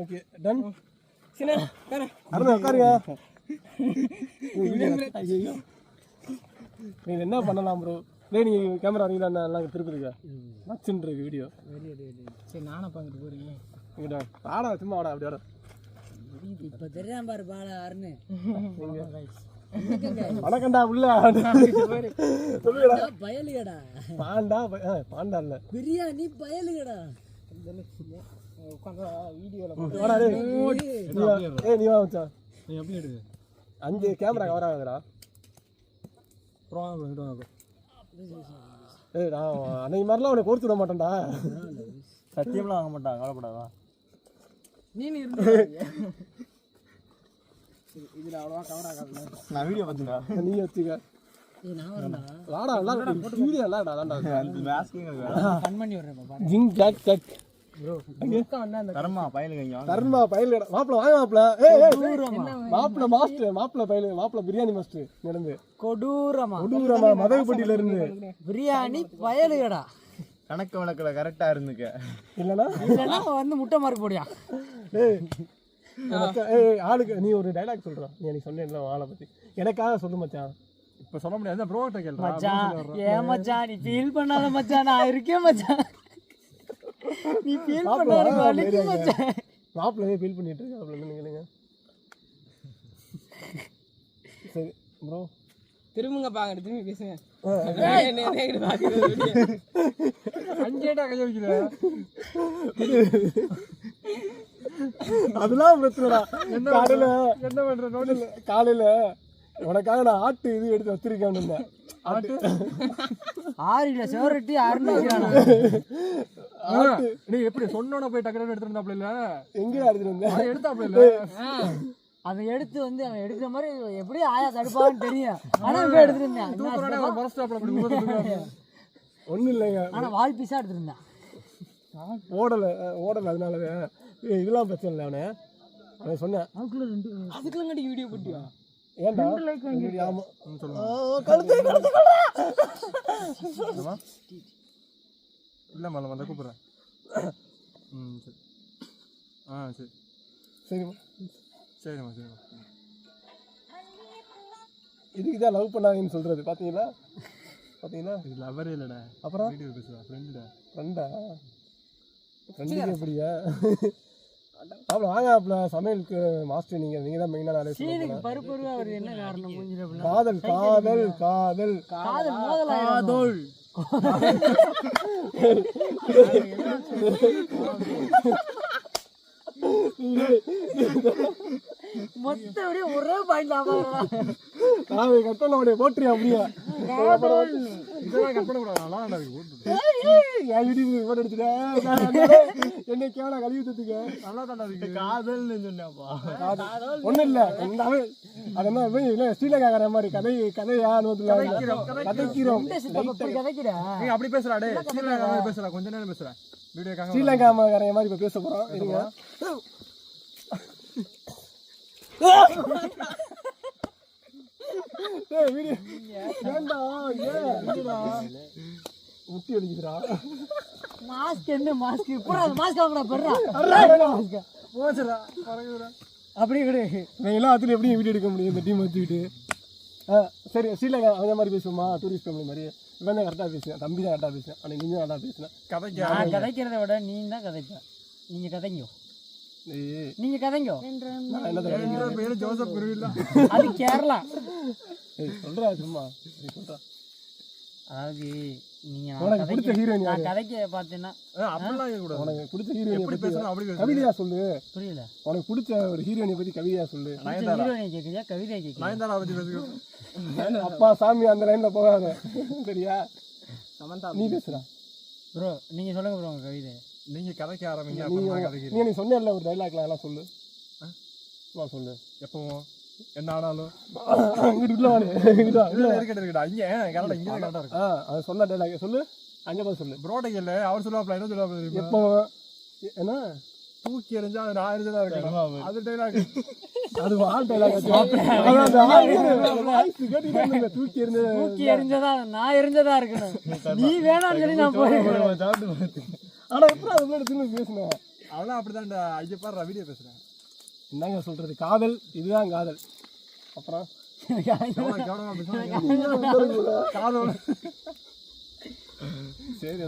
Okay done சின்ன. அருண் உட்காருங்க. ஐயோ நீங்க என்ன பண்ணலாம் ப்ரோ நீ கேமரா வரீங்களா நாங்கள் திருப்பதிக்கா? நச்சுன்னு இருக்கு வீடியோ சரி நானும் பார்த்துட்டு சும்மா வாடா அப்படி வாடா. இப்ப தெரியாம பாரு பால அருண். வணக்கம்டா உள்ள. சொல்லுடா பயலுகடா. பாண்டா பாண்டா இல்ல. பிரியாணி பயலுகடா. உட்காந்து வீடியோவில் வாடா டேய் நீ எப்படி அஞ்சு கேமரா கவர் ஆகுதுடா. ஏய் நான் அன்னைக்கு மாதிரிலாம் உனக்கு கோர்த்து விட மாட்டேன்டா. சத்தியம்லாம் வாங்க மாட்டாங்க கவலைப்படாதா. நீ இருந்து இதில் அவ்வளோவா கவர் நான் வீடியோ பார்த்துடா நீ வச்சுக்க. வாடா நல்லா வீடியோ கண் பண்ணி பாரு ஜிங் ஜாக் ஜாக். வந்து அந்த தரமா பயலுங்க. தர்மா பயில் மாப்பிள வாங்க மாப்பிள மாப்பிள மாஸ்டர் மாப்பிள பயில் மாப்பிள பிரியாணி மாஸ்டர் நடந்து கொடூரமா கொடூரமா மதகுப்பட்டியில இருந்து பிரியாணி பயலுகடா கணக்கு வழக்குல கரெக்டா இருந்துக்க. இல்லனா? இல்லைன்னா வந்து முட்டை மார்க் போடியா ஆளுக்கு நீ ஒரு டைலாக் சொல்ற. நீ எனக்கு சொன்னேன்ல ஆளை பத்தி. எனக்காக சொல்லு மச்சான். இப்போ சொல்ல முடியாது ப்ரோ கிட்ட கேள்வி மச்சான் ஏன் மச்சான்? நீ ஃபீல் பண்ணாத மச்சான். நான் இருக்கேன் மச்சான். நீ ஃபீல் வா, வலிக்கு. மச்சான் மாப்பிள்ளவே ஃபீல் பண்ணிட்டு இருக்க அப்படின்னு கேளுங்க சரி ப்ரோ திரும்புங்க பாங்க திரும்பி பேசுங்க. அதெல்லாம் பிரச்சனைடா. காலையில என்ன பண்ற? காலையில உனக்காக நான் ஆட்டு இது எடுத்து வச்சிருக்கேன் ஆட்டு. ஆறில செவரட்டி அருண் வைக்கிறானா? ஆட்டு நீ எப்படி சொன்னோட போய் டக்குனு எடுத்துருந்தாப்ல இல்ல? வந்தேன் எடுத்தாப்ல இல்ல? அவன் எடுத்து வந்து அவன் எடுக்கிற மாதிரி எப்படி ஆயா தடுப்பான்னு தெரியும். ஆனா இவன் எடுத்துருந்தேன் ஒண்ணும் இல்லைங்க. ஆனா வால் பீஸா எடுத்திருந்தேன் ஓடல ஓடல அதனாலவே. இதெல்லாம் பிரச்சனை இல்லை அவனே. அவன் சொன்னேன். அதுக்கெல்லாம் கட்டி வீடியோ போட்டியா? ஏன்டா? இல்ல மேல வந்து கூப்பிடுறேன் ம் சரி. ஆ சரி. சரிம்மா. சரிம்மா சரிம்மா. இதுக்கு தான் லவ் பண்ணாங்கன்னு சொல்றது பாத்தீங்களா? பாத்தீங்களா? இது லவரே இல்லடா. அப்புறம்? வீடியோ பேசுறா ஃப்ரெண்டுடா ஃப்ரெண்டா ஃப்ரெண்டுக்கு எப்படியா? அப்புறம் வாங்க சமையலுக்கு மாஸ்டர் நீங்க நீங்க தான் மெயினாக நிறைய சீனுக்கு பருப்பு வருது என்ன காரணம் அப்படின்னா காதல் காதல் காதல். காதல் மோதல் மொத்த அப்படியே ஒரே பாயிண்ட் ஆமாம் நான் கட்டணம் உடைய போட்டுறியா அப்படியே. இதெல்லாம் கட் பண்ணக்கூடாது நல்லா தான் இருக்கு போட்டு என் யூடியூப் போட்டு எடுத்துட்டேன் என்னை கேவலா கழுவி தத்துக்க நல்லா தான் இருக்கு. காதல்னு சொன்னப்பா ஒண்ணும் இல்ல. எல்லாமே அது என்ன இவன் இல்ல ஸ்ரீலங்காக்கார மாதிரி கதை கதையா நோத்துல கதைக்கிறோம் அப்படி கதைக்கிறா? நீ அப்படி பேசுறா டே ஸ்ரீலங்கா பேசுறா. கொஞ்ச நேரம் பேசுறா. வீடியோக்காக ஸ்ரீலங்கா காரங்க மாதிரி இப்ப பேச போறோம். ஏன் இல்லடா முட்டி அடிக்குதுடா. மாஸ்க் என்ன மாஸ்க் பூரா மாஸ்க் வாங்கடா பெறா மாஸ்க் போச்சுடா பறகுடா அப்படியே கொடு நான் எல்லாத்துலையும் எப்படி வீடியோ எடுக்க முடியும்? இந்த டீம் வச்சுக்கிட்டு. ஆ சரி ஸ்ரீலங்கா அதே மாதிரி பேசுவோமா? டூரிஸ்ட் ஃபேமிலி மாதிரி. இவன் தான் கரெக்டாக பேசுவேன். தம்பி தான் கரெக்டாக பேசுவேன். அன்னைக்கு நீங்க கரெக்டாக பேசுனேன் கதைக்கு நான் கதைக்கிறத விட நீ தான் கதைப்ப. நீங்க கதைங்க. ஏய். நீங்க கதைங்க. என்ன ஜோசப் குருவில்லா. அது கேரளா. சொல்றா சும்மா. நீ சொல்றா. அதாவது நீங்க நான் உனக்கு பிடிச்ச கதைக்க- ஹீரோயின் நான் கதைக்க பார்த்தேன்னா அப்படிலாம் இருக்கக்கூடாது உனக்கு பிடிச்ச ஹீரோயினை எப்படி பத்தி பேசணும் அப்படி கவிதையா சொல்லு. புரியல. உனக்கு பிடிச்ச ஒரு ஹீரோயினை பத்தி கவிதையா சொல்லு. ஹீரோயினை கேட்குறியா கவிதை கேட்குறியா நயன்தாரா பத்தி பேசுகிறோம் அப்பா சாமி அந்த லைன்ல போகாத. சரியா? நீ பேசுறா ப்ரோ நீங்க சொல்லுங்க ப்ரோ உங்க கவிதை. நீங்க கதைக்க ஆரம்பிங்க நீ சொன்னேன்ல ஒரு டைலாக்லாம் எல்லாம் சொல்லு. சும்மா சொல்லு. எப்பவும்? என்ன ஆனாலும் இருக்கு. சொன்ன டைலாக் சொல்லு. அங்கே போய் சொல்லு. புரோட்டை இல்ல அவர் சொல்லுவாப்ல என்ன சொல்லுவாப்ல? எப்போ என்ன? தூக்கி எறிஞ்சா அது நான் எரிஞ்சதா இருக்கணும் அது டைலாக் அது ஆள் டைலாக் தூக்கி இருந்து தூக்கி எரிஞ்சதா நான் எரிஞ்சதா இருக்கணும். நீ வேணாம்னு சொல்லி நான் போயிருக்கேன் ஆனா எப்படி அது முன்னாடி திரும்பி பேசுனேன். அதெல்லாம் அப்படிதான்டா. ஐயா பாரு வீடியோ பேசுறேன். என்னங்க சொல்றது? காதல் இதுதான் காதல். அப்புறம் சரி.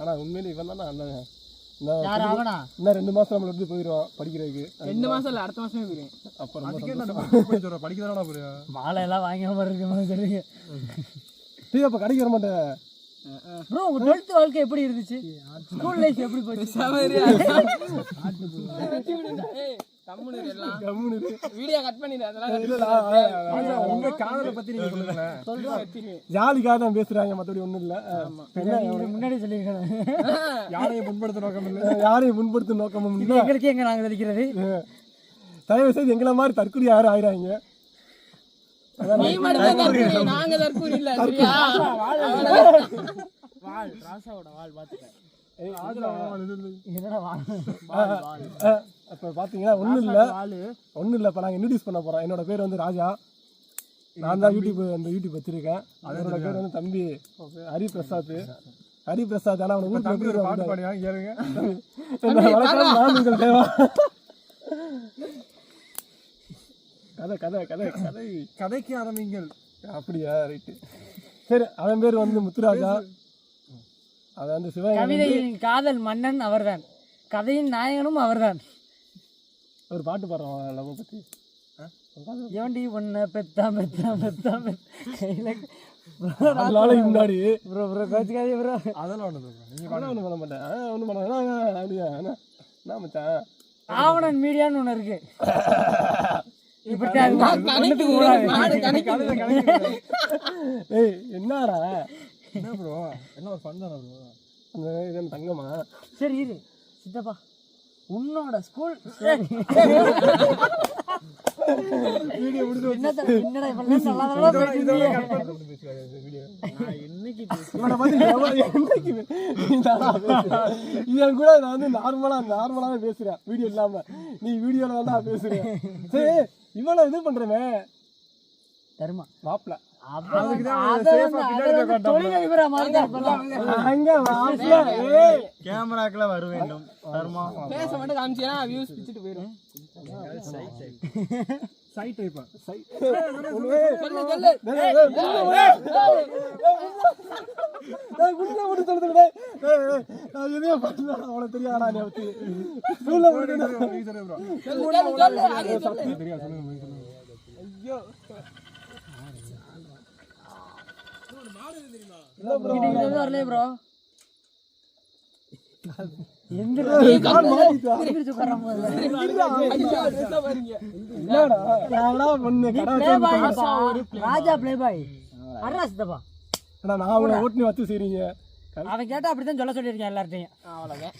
ஆனா உண்மையிலே இவன் தானே அண்ணன் இன்னும் ரெண்டு மாசம் நம்மள எப்படி போயிடுவான் படிக்கிறதுக்கு. ரெண்டு மாசம் இல்ல அடுத்த மாசமே போயிடும் அப்ப ரொம்ப அதுக்கே நான் சந்தோஷம். போய் சொல்றேன் படிக்கிறதாடா புரியும் மாலை எல்லாம் வாங்காம இருக்கு தெரியுங்க டேய் அப்ப கடைக்கு வர மாட்டேன். ப்ரோ உங்க டுவெல்த் வாழ்க்கை எப்படி இருந்துச்சு? ஸ்கூல் லைஃப் எப்படி போச்சு? இரு. வீடியோ கட் பண்ணிடு அதெல்லாம் உங்க காதலை பத்தி நீங்க சொல்லுங்களேன். ஜாலிக்காக தான் பேசுறாங்க மத்தபடி ஒண்ணும் இல்ல. என்ன? இது முன்னாடி சொல்லியிருக்கேன் யாரையும் புண்படுத்த நோக்கம் இல்லை. யாரையும் முன்படுத்தும் நோக்கமும் இல்ல. எங்களுக்கு எங்க நாங்க விதிக்கிறது தயவு செய்து எங்களை மாதிரி தற்கொலை யாரும் ஆயிராங்க நீ மட்டும் தான் தற்கூரி நாங்க தற்கூரி இல்ல சரியா என்னடா வா அப்ப பாத்தீங்கன்னா ஒண்ணும் இல்ல. இப்ப நாங்க இன்ட்ரடியூஸ் பண்ண போறோம். என்னோட பேர் வந்து ராஜா. நான் தான் யூடியூப் அந்த யூடியூப் வச்சிருக்கேன். அதோட பேர் வந்து தம்பி ஹரி பிரசாத் ஹரி பிரசாத் ஆனா அவனை தம்பி எப்படி பாட்டு கூப்பிடுவாங்க? பாடியா கேளுங்க. தேவா கதை கதை கதை கதை. கதைக்கு ஆரம்பிங்கள். அப்படியா ரைட்டு சரி அவன் பேர் வந்து முத்துராஜா. அவன் வந்து சிவன் கவிதையின் காதல் மன்னன் அவர்தான். கதையின் நாயகனும் அவர்தான். ஒரு பாட்டு பாடுறான் லவ் பத்தி. ஏன்டி ஒன்ன பெத்தா. பெத்தா பெத்தா கையில முன்னாடி. ப்ரோ ப்ரோ கோச்சுக்காதே ப்ரோ. அதெல்லாம் சொல்றேன் நீங்க ஒன்றும் பண்ண மாட்டேன். ஆ, ஒண்ணும் பண்ண அப்படியா? என்ன மச்சான்? ஆவணன் மீடியான்னு ஒண்ணு இருக்கு. என்னடா? என்ன ப்ரோ என்ன ஒரு ஃபன் தானே ப்ரோ அந்த இது என்ன தங்கமா? சரி இரு. சித்தப்பா உன்னோட ஸ்கூல்? இவன் கூட நான் வந்து நார்மலா நார்மலாவே பேசுறேன். வீடியோ இல்லாம. நீ வீடியோல தான் பேசுறேன் சரி இவனை இது பண்றமே தருமா. மாப்பிள. கேமராக்குள்ள வர வேண்டும். தர்மா? பேச மட்டும் காமிச்சீங்கன்னா வியூஸ் பிச்சுட்டு போயிடும் சை சொல்லு டேய், உள்ள நான் எதையோ பண்ணல, தெரியாதா நீ பத்தி. சொல்லு சொல்லு சொல்லுங்க ப்ரோ கால் மாறிட்டா. பெருசா பாருங்க என்னடா, நான்டா பொண்ணு, ராஜா பிளே பாய் அட்ரா சித்தப்பா அண்ணா, நான் அவனை ஓட்டுனி வச்சு செய்றீங்க அவன் கேட்டா அப்படித்தான் சொல்ல சொல்லியிருக்கேன் எல்லார்ட்டையும் அவ்வளவுதான்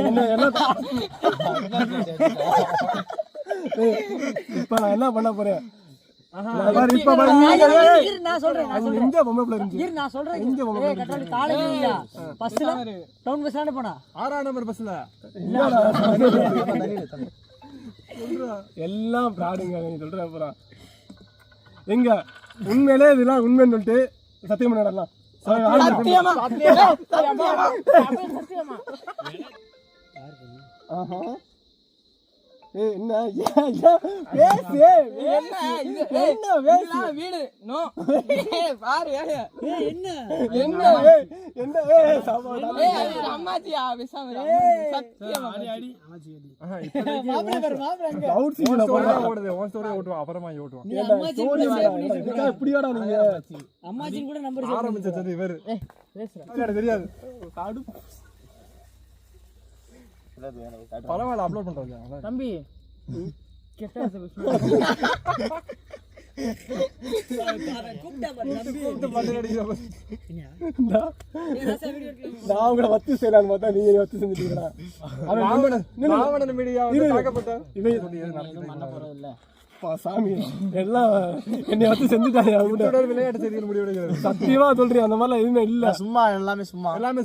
என்ன என்ன இப்ப நான் என்ன பண்ண போறேன்? நான் சொல்றேன் நான் அது எங்க பொம்பளை பிள்ளை இருந்துச்சு இரு, நான் சொல்றேன். எங்க பொம்பளை ஏய், கட்டாளி காலேஜ் இல்லையா? பஸ்ல டவுன் பஸ்ல போனா? ஆறாம் நம்பர் பஸ்ல எல்லாம் பிராடுங்க நீ சொல்ற அப்புறம். எங்க? உண்மையிலே இதெல்லாம் உண்மைன்னு சொல்லிட்டு சத்தியம் பண்ணிடலாம் சத்தியமா. ஆஹா. பேசு என்ன? இது ஏய், என்ன பேசு வீடு? நோ. பாரு என்ன? என்ன? என்ன? அம்மாச்சியா பேசாம பாரு அங்க. ஓடுது உன் ஸ்டோரி ஓட்டுவான் அப்புறமா ஓட்டுவான் நீ அம்மாச்சி கூட இப்படியாடா நீங்க கூட நம்பர் ஆரம்பிச்சது இவர். தெரியாது. பரவாயில்ல அப்லோட் பண்றேன் தம்பி கெட்ட நான் நான் உங்களை வத்து செய்யலான்னு பார்த்தா நீங்க என்னை வத்து ராவணன் மீடியா வந்து சாமி. எல்லாம் என்னை வத்து செஞ்சுட்டாங்க அவங்க தொடர் விளையாட்டு செய்திகள் முடிவடைகிறது சத்தியமா சொல்றேன் அந்த மாதிரிலாம் எதுவுமே இல்ல. சும்மா எல்லாமே சும்மா. எல்லாமே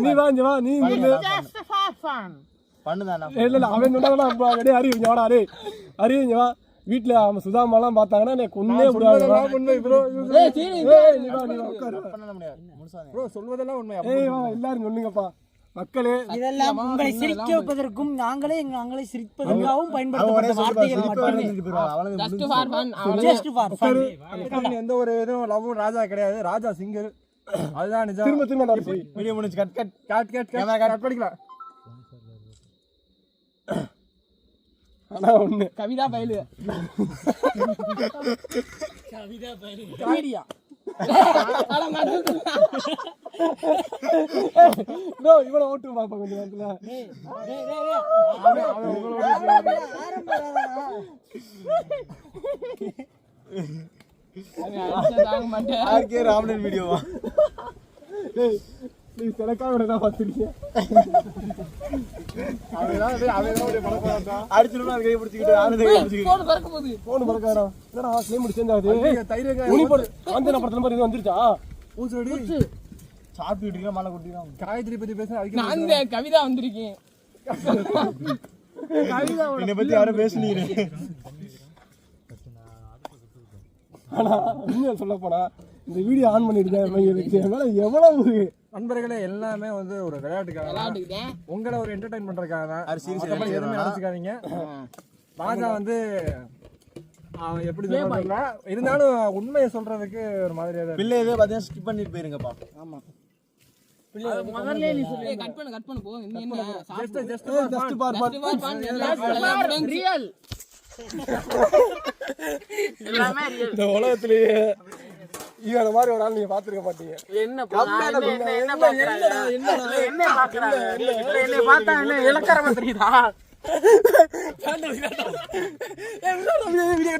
நீ வா இங்க வா நீ இங்க இரு. பண்ணுதானா இல்ல இல்ல அவன் சொன்னாங்கன்னா அப்பா, டேய் ஹரி இங்க வாடா டேய் ஹரி இங்க வா. வீட்டுல அவன் சுதாமாலாம் பார்த்தாங்கன்னா எனக்கு. பண்ண முடியாது. சொல்வதெல்லாம் உண்மை ஏய் வா எல்லாரும் சொல்லுங்கப்பா மக்களே இதெல்லாம் உங்களை சிரிக்க வைப்பதற்கும் நாங்களே எங்க நாங்களே சிரிப்பதற்காகவும் பயன்படுத்தப்பட்ட வார்த்தைகள் மட்டுமே. எந்த ஒரு இதுவும் லவ்வும் ராஜா கிடையாது. ராஜா சிங்கிள் அதுதான் நிஜம். திரும்ப திரும்ப வீடியோ முடிஞ்சு கட் கட் கேட் கேட் கேட் கட் பண்ணிக்கலாம். ஆனா ஒண்ணு. கவிதா பயிலு. மீடியா ப்ரோ இவனை ஓட்டு பாப்பா கொஞ்சம் நேரத்துல. ஆர்கே ராமன் வீடியோவா? டேய் நீ சிலக்காக தான் பார்த்துருக்கீங்க அடிச்சிருமா கை பிடிச்சிக்கிட்டு ஆனந்த கை பிடிச்சிக்கிட்டு. போன் பறக்க போகுது போன் பறக்காரா என்னடா கிளைம் சேஞ்ச் ஆகுது தயிர் உனி போடு. காஞ்சனா படத்துல மாதிரி இது வந்துருச்சா? ஊசடி. சாப்பிட்டு இருக்க மழை கொட்டிடும் காயத்ரி பத்தி பேச நான் இந்த கவிதா வந்திருக்கேன். என்னை பத்தி யாரும் பேசுனீங்க ஆனா உண்மையா சொல்ல போனா இந்த வீடியோ ஆன் இவங்களுக்கு என் மேல எவ்வளவு நண்பர்களே எல்லாமே வந்து ஒரு விளையாட்டுக்காக தான். உங்களை ஒரு என்டர்டைன் பண்றதுக்காக தான். மத்தபடி எதுவுமே நினைச்சுக்காதீங்க. ராஜா வந்து அவன் எப்படி சொல்றதுல இருந்தாலும் உண்மையை சொல்றதுக்கு ஒரு மாதிரியா தான். பிள்ளை பார்த்தீங்கன்னா ஸ்கிப் பண்ணிட்டு போயிருங்கப்பா. முதல்ல நீ சொல்லு. கட் பண்ணு கட் பண்ணு போ. நீ என்ன Just- just ஜஸ்ட் பார் பார் ரியல் இந்த உலகத்திலேயே இவன மாதிரி ஒரு ஆள் நீங்க பாத்துருக்க மாட்டீங்க. என்ன என்ன பார்த்தா என்ன இலக்கரமா தெரியுதா?